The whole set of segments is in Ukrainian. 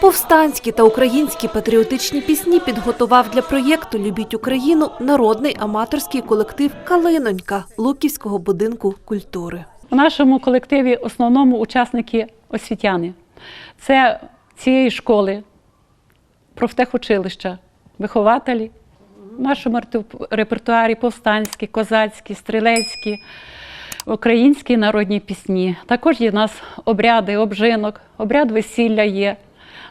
Повстанські та українські патріотичні пісні підготував для проєкту Любіть Україну народний аматорський колектив Калинонька Луківського будинку культури. У нашому колективі основному учасники освітяни. Це цієї школи, профтехучилища, вихователі. В нашому репертуарі повстанські, козацькі, стрілецькі, українські народні пісні. Також є в нас обряди, обжинок, обряд весілля є.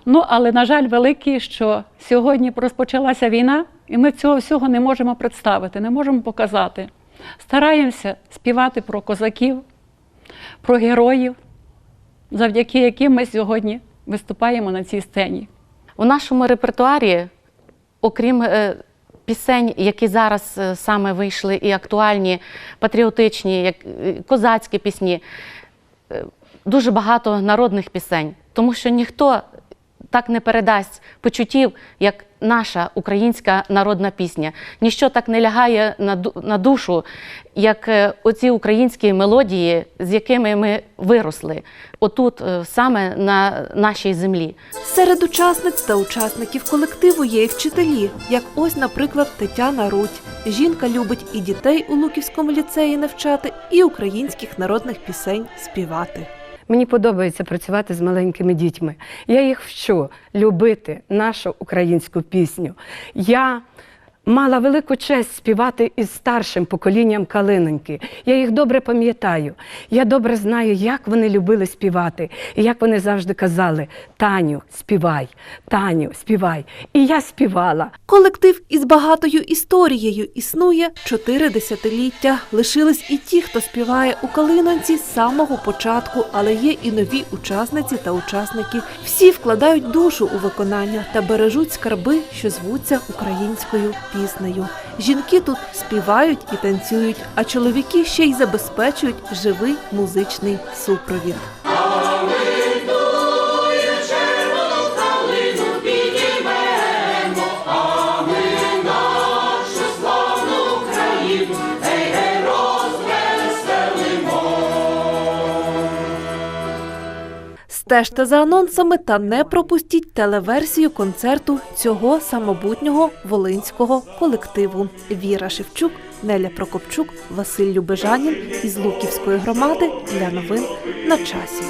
Ну, але, на жаль, великий, що сьогодні розпочалася війна, і ми цього всього не можемо представити, не можемо показати. Стараємося співати про козаків, про героїв, завдяки яким ми сьогодні виступаємо на цій сцені. У нашому репертуарі, окрім е, пісень, які зараз е, саме вийшли, і актуальні, патріотичні, як е, козацькі пісні, е, дуже багато народних пісень, тому що ніхто так не передасть почуттів, як наша українська народна пісня. Ніщо так не лягає на ду- на душу, як е, оці українські мелодії, з якими ми виросли, отут, е, саме на нашій землі. Серед учасниць та учасників колективу є і вчителі, як ось, наприклад, Тетяна Рудь. Жінка любить і дітей у Луківському ліцеї навчати, і українських народних пісень співати. Мені подобається працювати з маленькими дітьми. Я їх вчу любити нашу українську пісню. Я мала велику честь співати із старшим поколінням Калиноньки. Я їх добре пам'ятаю. Я добре знаю, як вони любили співати, і як вони завжди казали: Таню, співай, Таню, співай. І я співала. Колектив із багатою історією існує чотири десятиліття. Лишились і ті, хто співає у Калинонці з самого початку, але є і нові учасниці та учасники. Всі вкладають душу у виконання та бережуть скарби, що звуться українською піснею. Жінки тут співають і танцюють, а чоловіки ще й забезпечують живий музичний супровід. Стежте за анонсами та не пропустіть телеверсію концерту цього самобутнього волинського колективу. Віра Шевчук, Неля Прокопчук, Василь Любежанін із Луківської громади для новин на часі.